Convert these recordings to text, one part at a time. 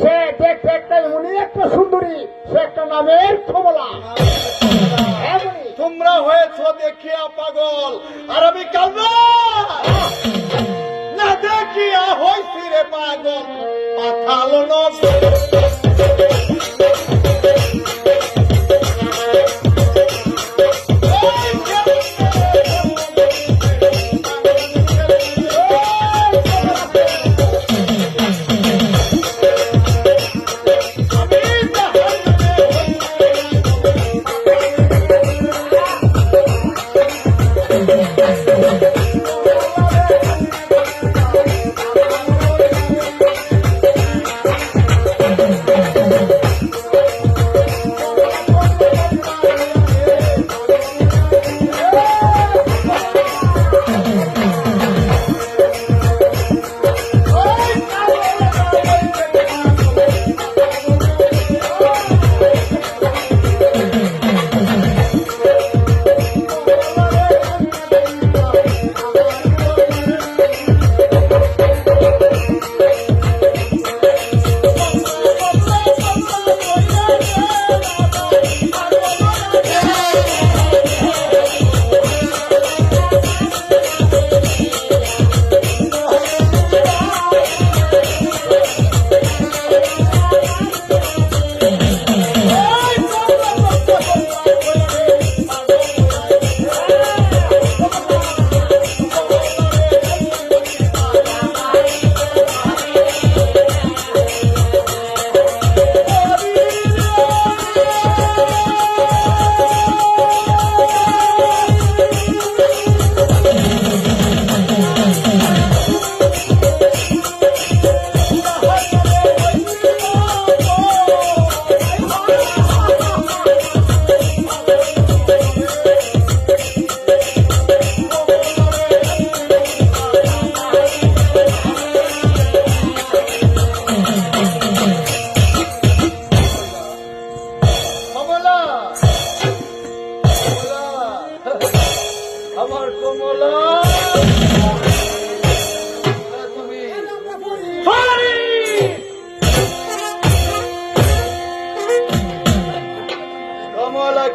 সে দেখতে একটা উনি একটা সুন্দরী, সে একটা নামের কমলা। তোমরা হয়েছ দেখিয়া পাগল, আর আমি কাল না। দেখিয়া হয়েছি রে পাগল পাঠালো কমলা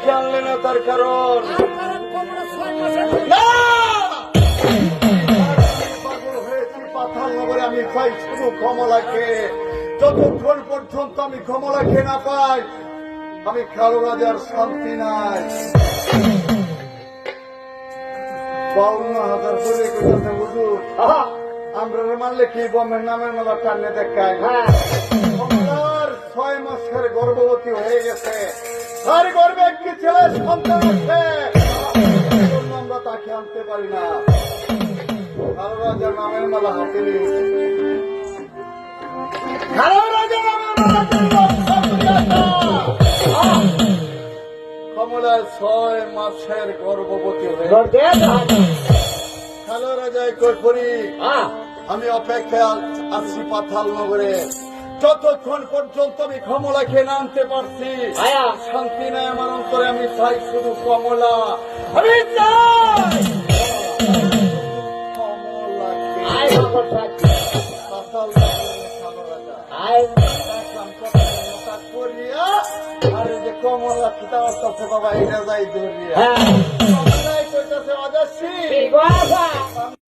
খেয়ালে না তার কারণ আমি পাই শুধু কমলাকে যতক্ষণ পর্যন্ত আমি কমলাকে না পাই আমি কালো রাজার শান্তি নাই বাউন্ন হাজার করে কোথাতে হুজুর আমরা মানলে কি বমের নামের নামা টানে দেখায়? হ্যাঁ। ছয় মাসের গর্ভবতী হয়ে গেছে। তার গর্বে একটি ছেলে সন্তান আছে। রাজার নামের মালা হাতে কমলার ছয় মাসের গর্ভবতী হয়ে রাজায় হ্যাঁ। আমি অপেক্ষায় আছি পাথাল নগরে। যতক্ষণ পর্যন্ত আমি কমলাকে না আনতে পারছি শান্তি নাই আমার অন্তরে আমি চাই শুধু কমলা। আমি চাই। কমলাকে কমলা খিতা করতেছে বাবা এটা যাই ধরিয়া হ্যাঁ কইতাছে আছে